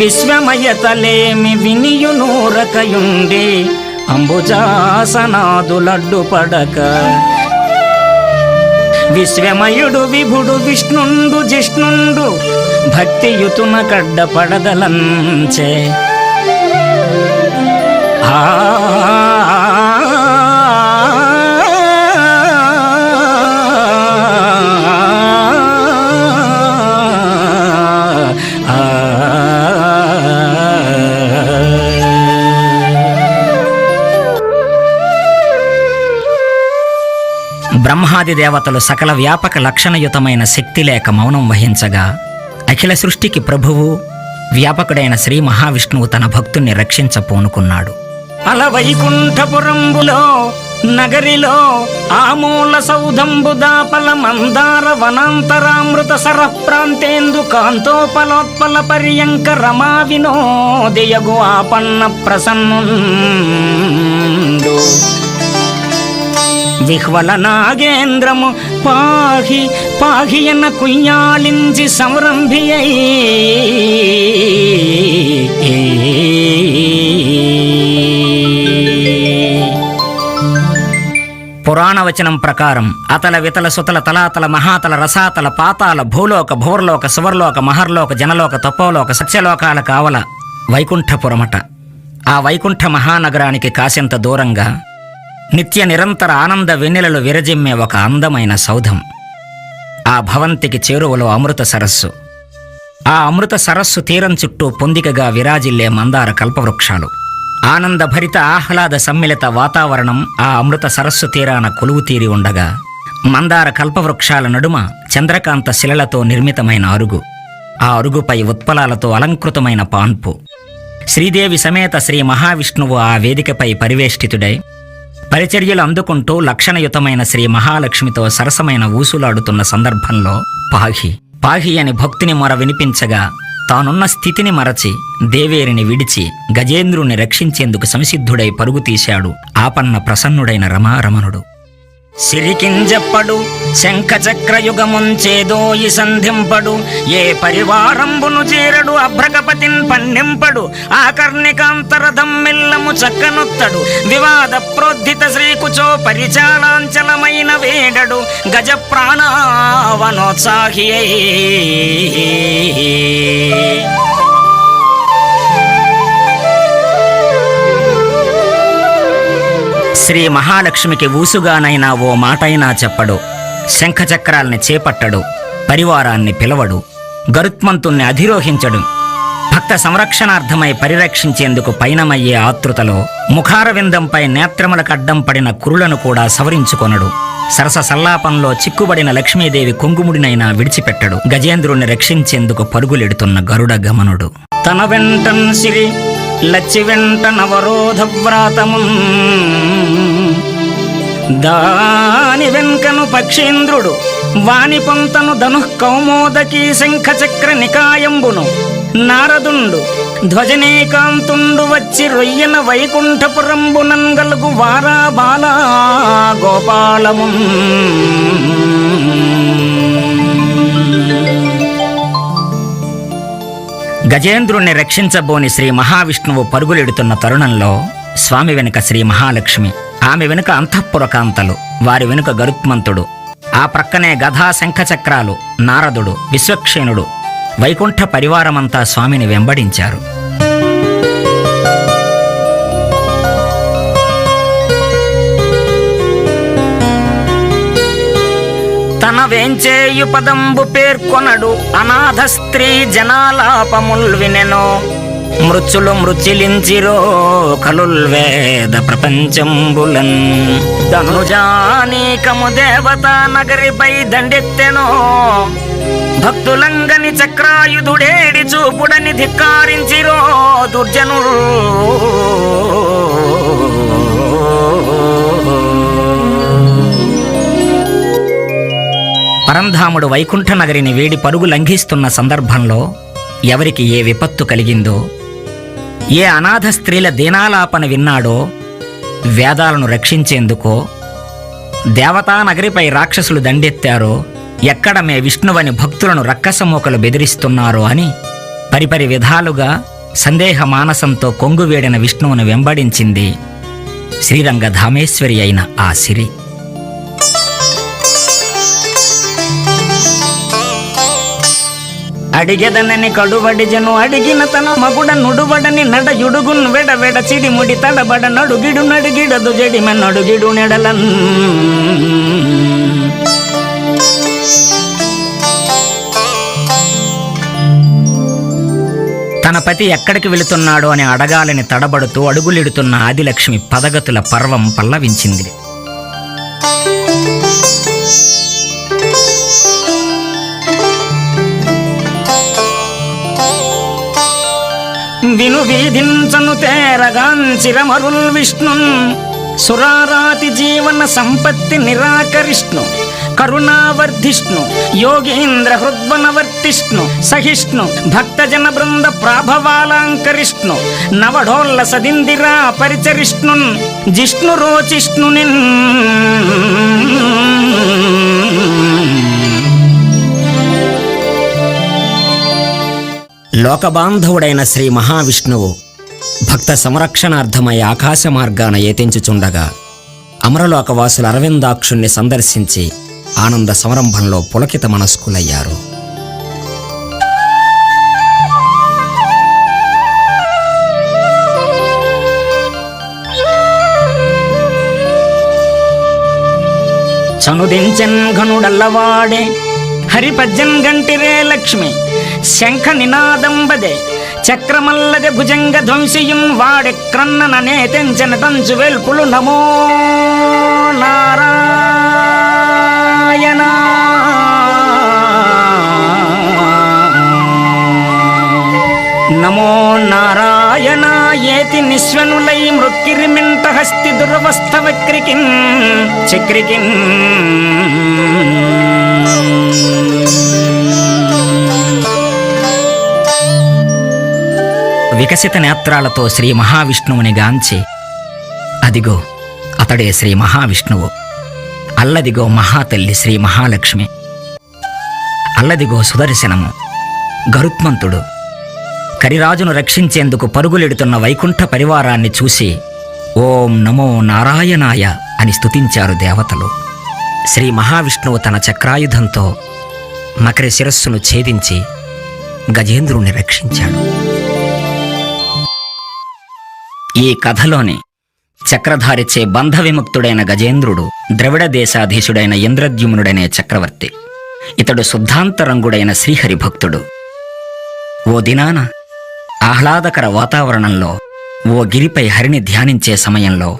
విశ్వమయతలేమి వినియునూరకయుండి అంబుజాసనాదులడ్డు పడక. విశ్వమయుడు విభుడు విష్ణుండు జిష్ణుండు భక్తియుతున కడ్డ పడదలంచే. ఆ బ్రహ్మాది దేవతలు సకల వ్యాపక లక్షణయుతమైన శక్తి లేక మౌనం వహించగా అఖిల సృష్టికి ప్రభువు వ్యాపకుడైన శ్రీ మహావిష్ణువు తన భక్తుణ్ణి రక్షించపూనుకున్నాడు. అల వైకుంఠపురంబులో నగరిలో ఆమూల సౌధంబు దాపల మందార వనాంతరామృత సర ప్రాంతేందు కాంతోపలోత్పల పర్యంక రమా వినోదయగు ఆపన్న ప్రసన్నుండు విహ్వల నాగేంద్రము పాహి పాహియన కుయ్యాళించి సంరంభియై. పురాణ వచనం ప్రకారం అతల వితల సుతల తలాతల మహాతల రసాతల పాతాల భూలోక భూర్లోక సువర్లోక మహర్లోక జనలోక తపోలోక సత్యలోకాల కావల వైకుంఠపురమట. ఆ వైకుంఠ మహానగరానికి కాసింత దూరంగా నిత్య నిరంతర ఆనంద వెన్నెలలు విరజిమ్మే ఒక అందమైన సౌధం. ఆ భవంతికి చేరువలో అమృత సరస్సు. ఆ అమృత సరస్సు తీరం చుట్టూ పొందికగా విరాజిల్లే మందార కల్పవృక్షాలు. ఆనందభరిత ఆహ్లాద సమ్మిళిత వాతావరణం ఆ అమృత సరస్సు తీరాన కొలువు తీరి ఉండగా మందార కల్పవృక్షాల నడుమ చంద్రకాంత శిలలతో నిర్మితమైన అరుగు. ఆ అరుగుపై ఉత్పలాలతో అలంకృతమైన పాన్పు. శ్రీదేవి సమేత శ్రీ మహావిష్ణువు ఆ వేదికపై పరివేష్టితుడై పరిచర్యలు అందుకుంటూ లక్షణయుతమైన శ్రీ మహాలక్ష్మితో సరసమైన ఊసులాడుతున్న సందర్భంలో పాహి. పాహి అని భక్తిని మొర వినిపించగా తానున్న స్థితిని మరచి దేవేరిని విడిచి గజేంద్రుని రక్షించేందుకు సంసిద్ధుడై పరుగుతీశాడు ఆపన్న ప్రసన్నుడైన రమారమణుడు. సిరికింజప్పడు శంఖచక్రయుగముంచేదోయి సంధింపడు ఏ పరివారంబును చేరడు అభ్రగపతిన్ పన్నింపడు ఆకర్ణికాంతరథం మిల్లము చక్కనొత్తడు వివాద ప్రోద్ధిత శ్రీకుచో పరిచాలాంచలమైన వేడడు గజ ప్రాణావనోత్సాహి శ్రీ మహాలక్ష్మికి ఊసుగానైనా ఓ మాటైనా చెప్పడు. శంఖచక్రాల్ని చేపట్టడు. పరివారాన్ని పిలవడు. గరుత్మంతుణ్ణి అధిరోహించడు. భక్త సంరక్షణార్థమై పరిరక్షించేందుకు పయనమయ్యే ఆతృతలో ముఖారవిందంపై నేత్రములకు అడ్డం పడిన కురులను కూడా సవరించుకొనడు. సరస సల్లాపంలో చిక్కుబడిన లక్ష్మీదేవి కొంగుముడినైనా విడిచిపెట్టడు. గజేంద్రుణ్ణి రక్షించేందుకు పరుగులెడుతున్న గరుడ గమనుడు. తన వెంటన్ సిరి లచ్చి వెంట నవరోధ వ్రాతమున్ దాని వెంకను పక్షేంద్రుడు వాని పొంతను ధను కౌమోదకీ శంఖచక్ర నికాయంబును. నారదుండు ధ్వజనేకాంతుండు వచ్చి రొయ్యన వైకుంఠపురంబునం గలుగు వారా బాలా గోపాలము. గజేంద్రుణ్ణి రక్షించబోని శ్రీ మహావిష్ణువు పరుగులెడుతున్న తరుణంలో స్వామి వెనుక శ్రీ మహాలక్ష్మి ఆమె వెనుక అంతఃపురకాంతలు వారి వెనుక గరుత్మంతుడు ఆ ప్రక్కనే గధా శంఖచక్రాలు నారదుడు విశ్వక్షేణుడు వైకుంఠ పరివారమంతా స్వామిని వెంబడించారు. తన వేంచేయు పదంబు పేర్కొనడు. అనాథ స్త్రీ జనాలాపముల్ వినెనో. మృత్యులు మృత్యులించిరో కలుల్ వేద ప్రపంచంబులన్. ధనుజానీకము దేవత నగరిపై దండెత్తెనో. భక్తులంగని చక్రాయుధుడేడి చూపుడని ధిక్కారించిరో దుర్జనుడు పరంధాముడు వైకుంఠ నగరిని వేడి పరుగు లంఘిస్తున్న సందర్భంలో ఎవరికి ఏ విపత్తు కలిగిందో ఏ అనాథ స్త్రీల దీనాలాపన విన్నాడో వేదాలను రక్షించేందుకో దేవతా నగరిపై రాక్షసులు దండెత్తారో ఎక్కడ మే విష్ణువని భక్తులను రక్కసమూకలు బెదిరిస్తున్నారో అని పరిపరి విధాలుగా సందేహ మానసంతో కొంగువేడిన విష్ణువును వెంబడించింది శ్రీరంగధామేశ్వరి అయిన ఆ సిరి. అడిగేదనని కడువడిజను అడిగిన తన మగుడ నుడుబడని నడ నడయుడుగున్ వెడ వెడ చిడిముడి తడబడ నడుగిడు నడిగిడదు జడిమె నడుగిడు నెడలన్. తన పతి ఎక్కడికి వెళుతున్నాడు అని అడగాలని తడబడుతూ అడుగులిడుతున్న ఆదిలక్ష్మి పదగతుల పర్వం పల్లవించింది. విను వీధించను తేరగాంచిరమరుల్ విష్ణున్ సురారాతి జీవన సంపత్తి నిరాకరిష్ణు. కరుణావర్ధిష్ణు. యోగేంద్ర హృద్వనవర్తిష్ణు. సహిష్ణు. భక్తజన బృంద ప్రాభవాలంకరిష్ణు. నవఢోల్ల సదిందిరా పరిచరిష్ణున్. జిష్ణు రోచిష్ణునిన్. లోకబాంధవుడైన శ్రీ మహావిష్ణువు భక్త సంరక్షణార్థమై ఆకాశ మార్గాన ఏతించుచుండగా అమరలోకవాసులు అరవిందాక్షుణ్ణి సందర్శించి ఆనంద సంరంభంలో పులకిత మనస్కులయ్యారు. చనుదించెన్ ఘనుడల్లవాడే హరిపజ్జన్ గంటిరే లక్ష్మి. శంఖ నినాదంబదే చక్రమల్లదే భుజంగ ధ్వంసియున్ వాడె క్రన్నననే తెంచెన తంచు వెల్పులు నమో నారాయణ. నమో నారాయణ. ఏతి నిశ్వనులై మృక్కిరిమింట హస్తి దురవస్థ వక్రికిన్. చక్రికిన్. వికసిత నేత్రాలతో శ్రీ మహావిష్ణువుని గాంచి అదిగో అతడే శ్రీ మహావిష్ణువు. అల్లదిగో మహాతల్లి శ్రీ మహాలక్ష్మి. అల్లదిగో సుదర్శనము గరుత్మంతుడు. కరిరాజును రక్షించేందుకు పరుగులెడుతున్న వైకుంఠ పరివారాన్ని చూసి ఓం నమో నారాయణాయ అని స్తుతించారు దేవతలు. శ్రీ మహావిష్ణువు తన చక్రాయుధంతో మకరి శిరస్సును ఛేదించి గజేంద్రుణ్ణి రక్షించాడు. ఈ కథలోని చక్రధారిచే బంధ విముక్తుడైన గజేంద్రుడు ద్రవిడ దేశాధీశుడైన ఇంద్రద్యుమ్నుడనే చక్రవర్తి. ఇతడు శుద్ధాంతరంగుడైన శ్రీహరి భక్తుడు ఓ దినాన ఆహ్లాదకర వాతావరణంలో ఓ గిరిపై హరిని ధ్యానించే సమయంలో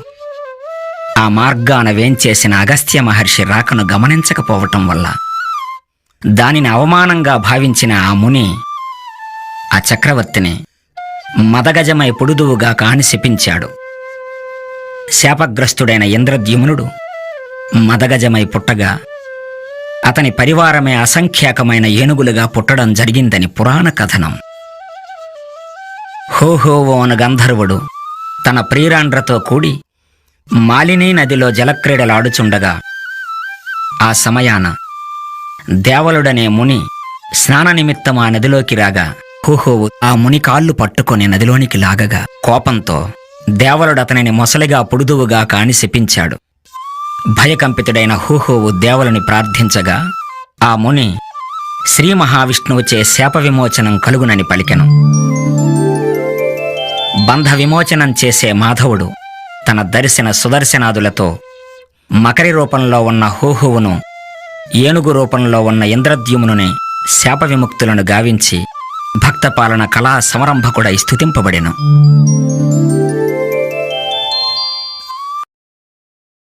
ఆ మార్గాన వేంచేసిన అగస్త్య మహర్షి రాకను గమనించకపోవటం వల్ల దానిని అవమానంగా భావించిన ఆ ముని ఆ చక్రవర్తిని మదగజమై పొడుదువుగా కాని శపించాడు శాపగ్రస్తుడైన ఇంద్రద్యుమ్నుడు మదగజమై పుట్టగా అతని పరివారమే అసంఖ్యాకమైన ఏనుగులుగా పుట్టడం జరిగిందని పురాణ కథనం. హోహోవో అను గంధర్వుడు తన ప్రియురాండ్రతో కూడి మాలినీ నదిలో జలక్రీడలాడుచుండగా ఆ సమయాన దేవలుడనే ముని స్నాన నిమిత్తం ఆ నదిలోకి రాగా హుహువు ఆ ముని కాళ్ళు పట్టుకొని నదిలోనికి లాగగా కోపంతో దేవలుడు అతనిని మొసలిగా పుడుదువుగా కాని శపించాడు. భయకంపితుడైన హుహువు దేవులని ప్రార్థించగా ఆ ముని శ్రీ మహావిష్ణువుచే శాప విమోచనం కలుగునని పలికెను. బంధ విమోచనం చేసే మాధవుడు తన దర్శన సుదర్శనాదులతో మకరి రూపంలో ఉన్న హూహువును ఏనుగు రూపంలో ఉన్న ఇంద్రద్యుమునుని శాప విముక్తులను గావించి భక్తపాలన కళా సమరంభకుడై స్థుతింపబడెను.